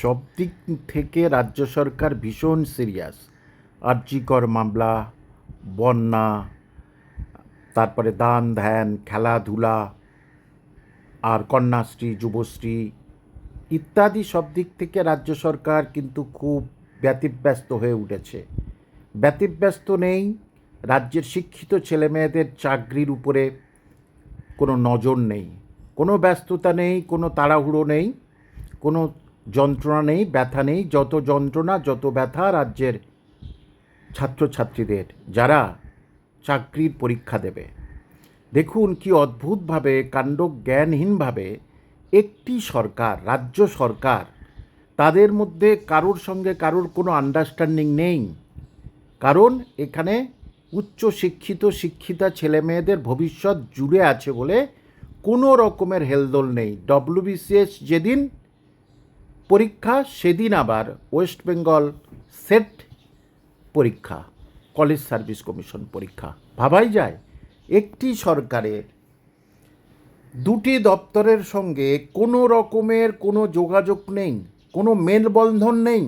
সব দিক থেকে রাজ্য সরকার ভীষণ সিরিয়াস। আর্যিকর মামলা, বন্যা, তারপরে দান ধ্যান, খেলাধুলা, আর কন্যাশ্রী, যুবশ্রী ইত্যাদি সব দিক থেকে রাজ্য সরকার কিন্তু খুব ব্যতিব্যস্ত হয়ে উঠেছে। ব্যতিব্যস্ত নেই, রাজ্যের শিক্ষিত ছেলেমেয়েদের চাকরির উপরে কোনো নজর নেই। কোনো ব্যস্ততা নেই, কোনো তাড়াহুড়ো নেই, কোনো যন্ত্রণা নেই, ব্যথা নেই, যত যন্ত্রণা, যত ব্যথা রাজ্যের ছাত্রছাত্রীদের, যারা চাকরির পরীক্ষা দেবে। দেখুন কি অদ্ভুতভাবে কাণ্ড জ্ঞানহীনভাবে একটি সরকার, রাজ্য সরকার, তাদের মধ্যে কারোর সঙ্গে কারোর কোনো আন্ডারস্ট্যান্ডিং নেই। কারণ এখানে উচ্চ শিক্ষিত, শিক্ষিতা ছেলে মেয়েদের ভবিষ্যৎ জুড়ে আছে বলে কোনো রকমের হেলদোল নেই। ডব্লিউবিসিএস যেদিন পরীক্ষা সেদিন আবার ওয়েস্ট বেঙ্গল সেট পরীক্ষা, কলেজ সার্ভিস কমিশন পরীক্ষা। ভাবাই যায়, একটি সরকারের দুটি দপ্তরের সঙ্গে কোনো রকমের কোনো যোগাযোগ নেই, কোনো মেলবন্ধন নেই।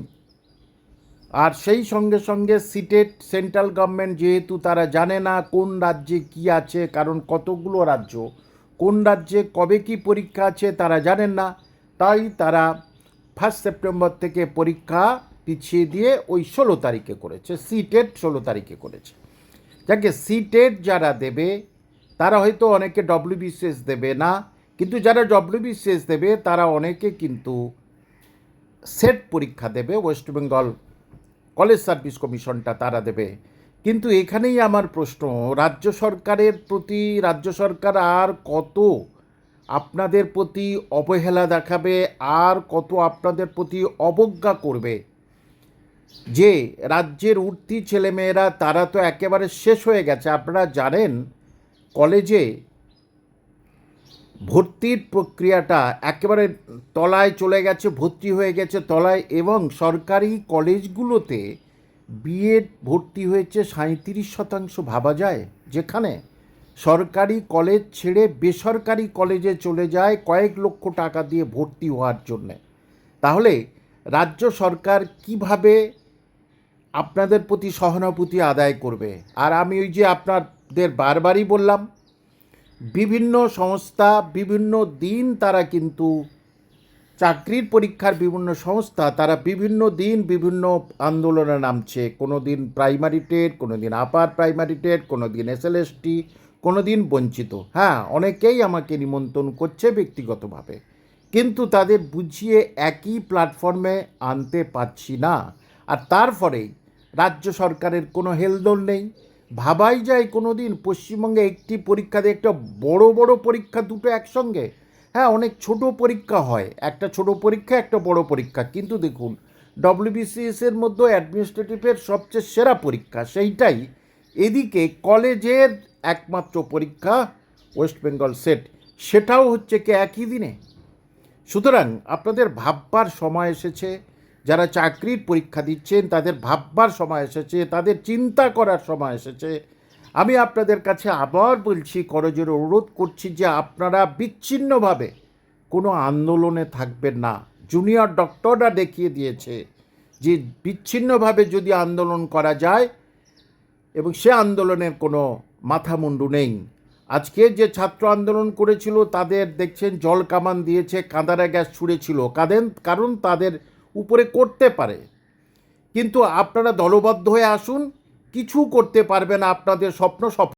আর সেই সঙ্গে সঙ্গে সিটেট সেন্ট্রাল গভর্নমেন্ট যেহেতু তারা জানে না কোন রাজ্যে কি আছে, কারণ কতগুলো রাজ্য, কোন রাজ্যে কবে কি পরীক্ষা আছে তারা জানেন না, তাই তারা ফার্স্ট সেপ্টেম্বর থেকে পরীক্ষা পিছিয়ে দিয়ে ওই ষোলো তারিখে করেছে সিটেট ষোলো তারিখে করেছে। যাকে সিটেট যারা দেবে, তারা হয়তো অনেকে ডব্লিউবিসিএস দেবে না, কিন্তু যারা ডব্লিউবিসিএস দেবে, তারা অনেকে কিন্তু সেট পরীক্ষা দেবে ওয়েস্ট বেঙ্গল কলেজ সার্ভিস কমিশনটা তারা দেবে। কিন্তু এখানেই আমার প্রশ্ন, রাজ্য সরকারের প্রতি, রাজ্য সরকার আর কত আপনাদের প্রতি অবহেলা দেখাবে আর কত আপনাদের প্রতি অবজ্ঞা করবে। যে রাজ্যের উঠতি ছেলেমেয়েরা, তারা তো একেবারে শেষ হয়ে গেছে। আপনারা জানেন, কলেজে ভর্তির প্রক্রিয়াটা একেবারে তলায় চলে গেছে, ভর্তি হয়ে গেছে তলায় এবং সরকারি কলেজগুলোতে বিএড ভর্তি হয়েছে সাঁত্রিশ শতাংশ ভাবা যায়। যেখানে সরকারি কলেজ ছেড়ে বেসরকারি কলেজে চলে যায় কয়েক লক্ষ টাকা দিয়ে ভর্তি হওয়ার জন্যে। তাহলে রাজ্য সরকার কীভাবে আপনাদের প্রতি সহানুভূতি আদায় করবে? আর আমি ওই যে আপনাদের বারবারই বললাম, বিভিন্ন সংস্থা বিভিন্ন দিন তারা কিন্তু চাকরির পরীক্ষার বিভিন্ন সংস্থা তারা বিভিন্ন দিন বিভিন্ন আন্দোলনে নামছে। কোনো দিন প্রাইমারি টেট, কোনো দিন আপার প্রাইমারি টেট, কোনো দিন এসএলএসটি কোনো দিন বঞ্চিত। হ্যাঁ অনেকেই আমাকে নিমন্ত্রণ করছে ব্যক্তিগতভাবে। কিন্তু তাদের বুঝিয়ে একই প্ল্যাটফর্মে আনতে পারছি না। আর তার ফলেই রাজ্য সরকারের কোনো হেলদোল নেই। ভাবাই যায় কোনো দিন পশ্চিমবঙ্গে একটি পরীক্ষা দিয়ে একটা বড় বড় পরীক্ষা দুটো একসঙ্গে। হ্যাঁ অনেক ছোট পরীক্ষা হয়। একটা ছোট পরীক্ষা, একটা বড় পরীক্ষা। কিন্তু দেখুন ডব্লিউবিসিএস এর মধ্যে অ্যাডমিনিস্ট্রেটিভের সবচেয়ে সেরা পরীক্ষা সেইটাই। এদিকে কলেজের একমাত্র পরীক্ষা ওয়েস্ট বেঙ্গল সেট। সেটাও হচ্ছে কি একই দিনে? সুতরাং আপনাদের ভাববার সময় এসেছে, যারা চাকরির পরীক্ষা দিচ্ছেন, তাদের ভাববার সময় এসেছে, তাদের চিন্তা করার সময় এসেছে। আমি আপনাদের কাছে আবার বলছি, করজোর অনুরোধ করছি যে আপনারা বিচ্ছিন্নভাবে কোনো আন্দোলনে থাকবেন না। জুনিয়র ডক্টররা দেখিয়ে দিয়েছে যে বিচ্ছিন্নভাবে যদি আন্দোলন করা যায়, এবং সে আন্দোলনের কোনো মাথামুন্ডু নেই। আজকে যে ছাত্র আন্দোলন করেছিল, তাদের দেখছেন জল কামান দিয়েছে, কাঁদারা গ্যাস ছুঁড়েছিল। কাদেন, কারণ তাদের উপরে করতে পারে। কিন্তু আপনারা দলবদ্ধ হয়ে আসুন, কিছু করতে পারবে না আপনাদের স্বপ্ন স্বপ্ন